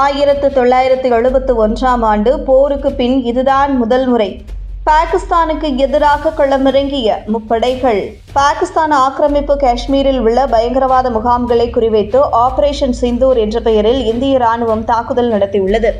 ஆயிரத்து தொள்ளாயிரத்து எழுபத்து ஒன்றாம் ஆண்டு போருக்கு பின் இதுதான் முதல் முறை. பாகிஸ்தானுக்கு எதிராக களமிறங்கிய முப்படைகள். பாகிஸ்தான் ஆக்கிரமிப்பு காஷ்மீரில் உள்ள பயங்கரவாத முகாம்களை குறிவைத்து ஆபரேஷன் சிந்தூர் என்ற பெயரில் இந்திய ராணுவம் தாக்குதல் நடத்தியுள்ளது.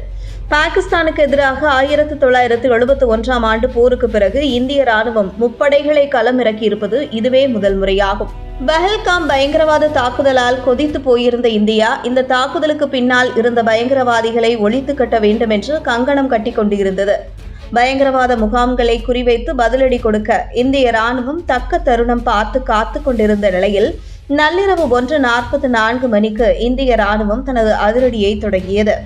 பாகிஸ்தானுக்கு எதிராக ஆயிரத்து தொள்ளாயிரத்து எழுபத்து ஒன்றாம் ஆண்டு போருக்கு பிறகு இந்திய ராணுவம் முப்படைகளை களமிறக்கியிருப்பது இதுவே முதல் முறையாகும். பஹல்காம் பயங்கரவாத தாக்குதலால் கொதித்து போயிருந்த இந்தியா இந்த தாக்குதலுக்கு பின்னால் இருந்த பயங்கரவாதிகளை ஒழித்து கட்ட வேண்டும் என்று கங்கணம் கட்டிக் கொண்டிருந்தது. பயங்கரவாத முகாம்களை குறிவைத்து பதிலடி கொடுக்க இந்திய ராணுவம் தக்க தருணம் பார்த்து காத்து கொண்டிருந்த நிலையில் நள்ளிரவு ஒன்று நாற்பத்தி நான்கு மணிக்கு இந்திய ராணுவம் தனது அதிரடியை தொடங்கியது.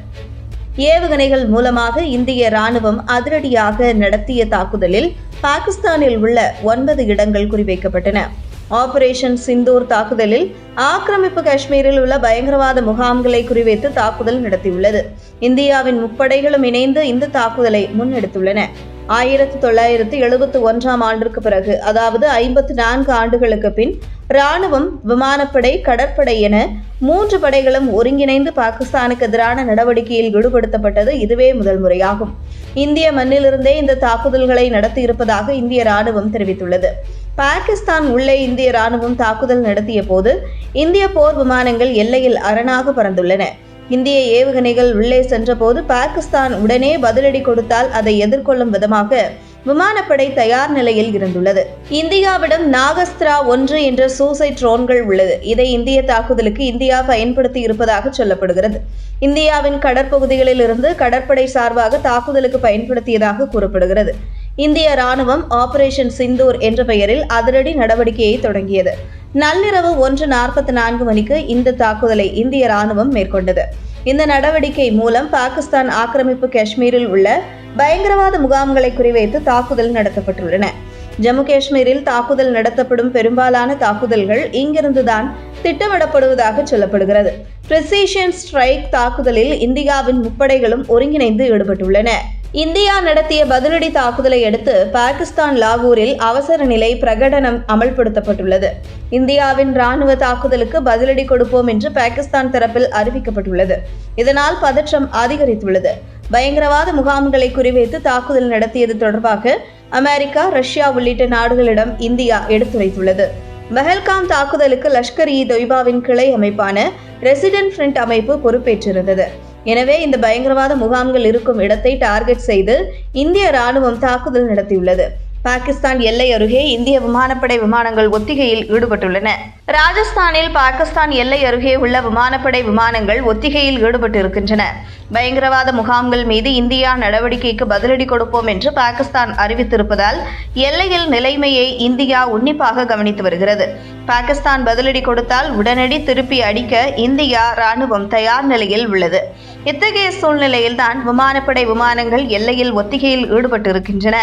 ஏவுகணைகள் மூலமாக இந்திய ராணுவம் அதிரடியாக நடத்திய தாக்குதலில் பாகிஸ்தானில் உள்ள ஒன்பது இடங்கள் குறிவைக்கப்பட்டன. ஆபரேஷன் சிந்தூர் தாக்குதலில் ஆக்கிரமிப்பு காஷ்மீரில் உள்ள பயங்கரவாத முகாம்களை குறிவைத்து தாக்குதல் நடத்தியுள்ளது. இந்தியாவின் முப்படைகளும் இணைந்து இந்த தாக்குதலை முன்னெடுத்துள்ளன. ஆயிரத்தி தொள்ளாயிரத்தி எழுபத்தி ஒன்றாம் ஆண்டிற்கு பிறகு அதாவது ஐம்பத்தி நான்கு ஆண்டுகளுக்கு பின் ராணுவம் விமானப்படை கடற்படை என மூன்று படைகளும் ஒருங்கிணைந்து பாகிஸ்தானுக்கு எதிரான நடவடிக்கையில் ஈடுபடுத்தப்பட்டது இதுவே முதல் முறையாகும். இந்திய மண்ணிலிருந்தே இந்த தாக்குதல்களை நடத்தியிருப்பதாக இந்திய ராணுவம் தெரிவித்துள்ளது. பாகிஸ்தான் உள்ளே இந்திய ராணுவம் தாக்குதல் நடத்திய போது இந்திய போர் விமானங்கள் எல்லையில் அரணாக பறந்துள்ளன. இந்திய ஏவுகணைகள் உள்ளே சென்றபோது பாகிஸ்தான் உடனே பதிலடி கொடுத்தால் அதை எதிர்கொள்ளும் விதமாக விமானப்படை தயார் நிலையில் இருந்துள்ளது. இந்தியாவிடம் நாகஸ்திரா ஒன்று என்ற சூசைட் ட்ரோன்கள் உள்ளது. இதை இந்திய தாக்குதலுக்கு இந்தியா பயன்படுத்தி இருப்பதாக சொல்லப்படுகிறது. இந்தியாவின் கடற்பகுதிகளில் இருந்து கடற்படை சார்பாக தாக்குதலுக்கு பயன்படுத்தியதாக கூறப்படுகிறது. இந்திய ராணுவம் ஆபரேஷன் சிந்தூர் என்ற பெயரில் அதிரடி நடவடிக்கையை தொடங்கியது. நள்ளிரவு ஒன்று நாற்பத்தி நான்கு மணிக்கு இந்த தாக்குதலை இந்திய ராணுவம் மேற்கொண்டது. இந்த நடவடிக்கை மூலம் பாகிஸ்தான் ஆக்கிரமிப்பு காஷ்மீரில் உள்ள பயங்கரவாத முகாம்களை குறிவைத்து தாக்குதல் நடத்தப்பட்டுள்ளன. ஜம்மு காஷ்மீரில் தாக்குதல் நடத்தப்படும் பெரும்பாலான தாக்குதல்கள் இங்கிருந்துதான் திட்டமிடப்படுவதாக சொல்லப்படுகிறது. பிரிசிஷன் ஸ்ட்ரைக் தாக்குதலில் இந்தியாவின் முப்படைகளும் ஒருங்கிணைந்து ஈடுபட்டுள்ளன. இந்தியா நடத்திய பதிலடி தாக்குதலை அடுத்து பாகிஸ்தான் லாகூரில் அவசர நிலை பிரகடனம் அமல்படுத்தப்பட்டுள்ளது. இந்தியாவின் ராணுவ தாக்குதலுக்கு பதிலடி கொடுப்போம் என்று பாகிஸ்தான் தரப்பில் அறிவிக்கப்பட்டுள்ளது. இதனால் பதற்றம் அதிகரித்துள்ளது. பயங்கரவாத முகாம்களை குறிவைத்து தாக்குதல் நடத்தியது தொடர்பாக அமெரிக்கா ரஷ்யா உள்ளிட்ட நாடுகளிடம் இந்தியா எடுத்துரைத்துள்ளது பஹல்காம் தாக்குதலுக்கு லஷ்கர் இ தொய்பாவின் கிளை அமைப்பான ரெசிடென்ட் ஃப்ரண்ட் அமைப்பு பொறுப்பேற்றிருந்தது. எனவே இந்த பயங்கரவாத முகாம்கள் இருக்கும் இடத்தை டார்கெட் செய்து இந்திய ராணுவம் தாக்குதல் நடத்தியுள்ளது. பாகிஸ்தான் எல்லை அருகே இந்திய விமானப்படை விமானங்கள் ஒத்திகையில் ஈடுபட்டுள்ளன. ராஜஸ்தானில் பாகிஸ்தான் எல்லை அருகே உள்ள விமானப்படை விமானங்கள் ஒத்திகையில் ஈடுபட்டு இருக்கின்றன பயங்கரவாத முகாம்கள் மீது இந்தியா நடவடிக்கைக்கு பதிலடி கொடுப்போம் என்று பாகிஸ்தான் அறிவித்திருப்பதால் எல்லையில் நிலைமையை இந்தியா உன்னிப்பாக கவனித்து வருகிறது. பாகிஸ்தான் பதிலடி கொடுத்தால் உடனடி திருப்பி அடிக்க இந்தியா ராணுவம் தயார் நிலையில் உள்ளது. இத்தகைய சூழ்நிலையில்தான் விமானப்படை விமானங்கள் எல்லையில் ஒத்திகையில் ஈடுபட்டிருக்கின்றன.